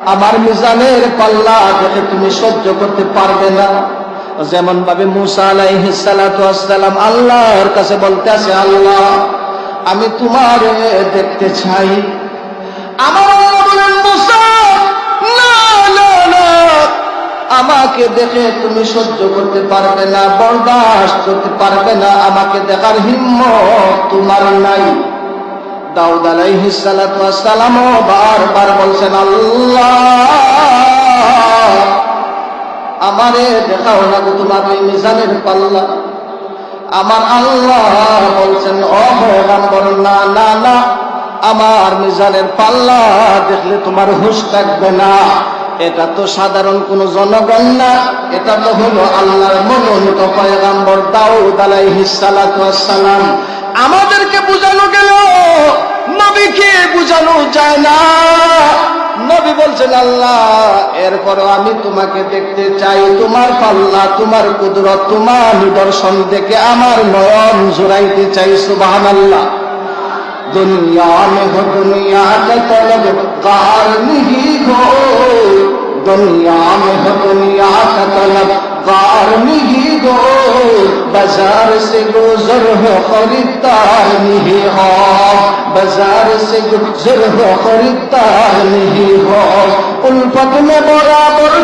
আমার মিজানের পাল্লা দেখে তুমি সহ্য করতে পারবে না। যেমন ভাবে মুসা আলাইহিসালাম আল্লাহর কাছে বলতে আছে, আল্লাহ, আমি তোমার দেখতে চাই। আমাকে দেখে তুমি সহ্য করতে পারবে না, বরদাস্ত করতে পারবে না। আমাকে দেখার হিম্মত তোমার নাই। দাউদ আলাইহিস সালাতু ওয়াসসালাম বারবার বলছেন, আল্লাহ, আমারে দেখাও না গো তোমার ওই মিজানের পাল্লা। আমার আল্লাহ বলছেন পয়গম্বর, না না না, আমার মিজানের পাল্লা দেখলে তোমার হুশ থাকবে না। এটা তো সাধারণ কোন জনগণ না, এটা তো হলো আল্লাহর মনোনীত পয়গম্বর দাউদ আলাইহিস ওয়াসসালাম আমাদেরকে বোঝানো বুঝানো যায় না। নবী বলছেন, আল্লাহ এরপর আমি তোমাকে দেখতে চাই। তোমার পাল্লা, তোমার কুদরত, তোমার নিদর্শন দেখে আমার নয়ন জোড়াইতে চাই সুবাহান আল্লাহ দুনিয়া দুনিয়া बाजार से गुजर हो खरीदार नहीं हो बाजार से गुजर हो खरीदार नहीं हो उल्फत में बराबर